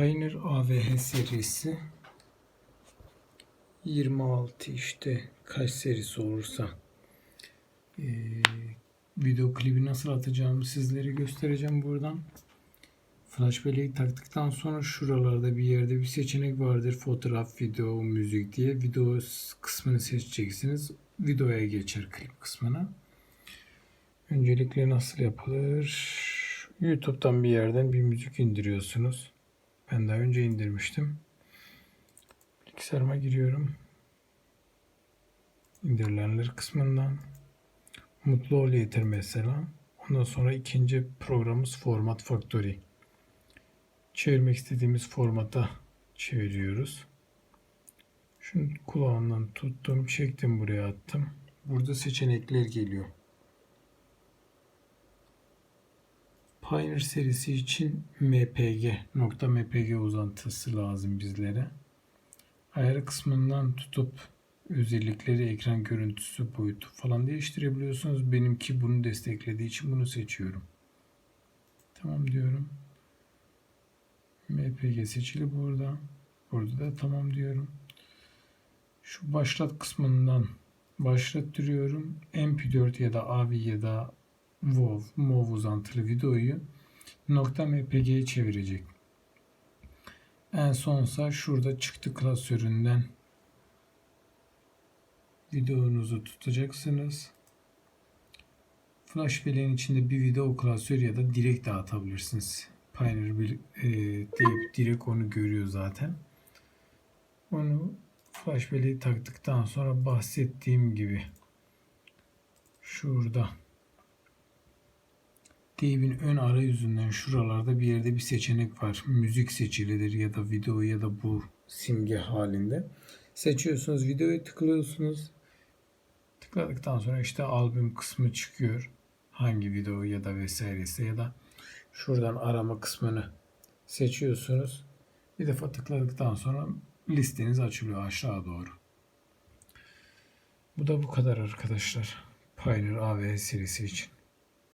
Pioneer AVH serisi 26 işte kaç serisi olursa Ee, video klibi nasıl atacağımı sizlere göstereceğim buradan. Flash belleği taktıktan sonra şuralarda bir yerde bir seçenek vardır. Fotoğraf, video, müzik diye. Video kısmını seçeceksiniz. Videoya geçer klip kısmına. Öncelikle nasıl yapılır? YouTube'dan bir yerden bir müzik indiriyorsunuz. Ben daha önce indirmiştim. Bilgisayarıma giriyorum. İndirilenler kısmından. Mutlu ol yeter mesela. Ondan sonra ikinci programımız Format Factory. Çevirmek istediğimiz formata çeviriyoruz. Şunu kulağından tuttum, çektim buraya attım. Burada seçenekler geliyor. Pioneer serisi için MPG, nokta MPG uzantısı lazım bizlere. Ayarı kısmından tutup özellikleri, ekran görüntüsü, boyutu falan değiştirebiliyorsunuz. Benimki bunu desteklediği için bunu seçiyorum. Tamam diyorum. MPG seçili burada. Burada da tamam diyorum. Şu başlat kısmından başlattırıyorum. MP4 ya da AVI ya da WAV, MOV uzantılı videoyu MPG'ye çevirecek. En sonsa şurada çıktı klasöründen videonuzu tutacaksınız. Flash belleğin içinde bir video klasör ya da direkt dağıtabilirsiniz. Pioneer bir, e, deyip direkt onu görüyor zaten. Onu flash belleği taktıktan sonra bahsettiğim gibi şurada Dave'in ön arayüzünden şuralarda bir yerde bir seçenek var. Müzik seçilidir ya da video ya da bu simge halinde. Seçiyorsunuz videoyu tıklıyorsunuz. Tıkladıktan sonra işte albüm kısmı çıkıyor. Hangi video ya da vesairesi ya da şuradan arama kısmını seçiyorsunuz. Bir defa tıkladıktan sonra listeniz açılıyor aşağı doğru. Bu da bu kadar arkadaşlar. Pioneer AV serisi için.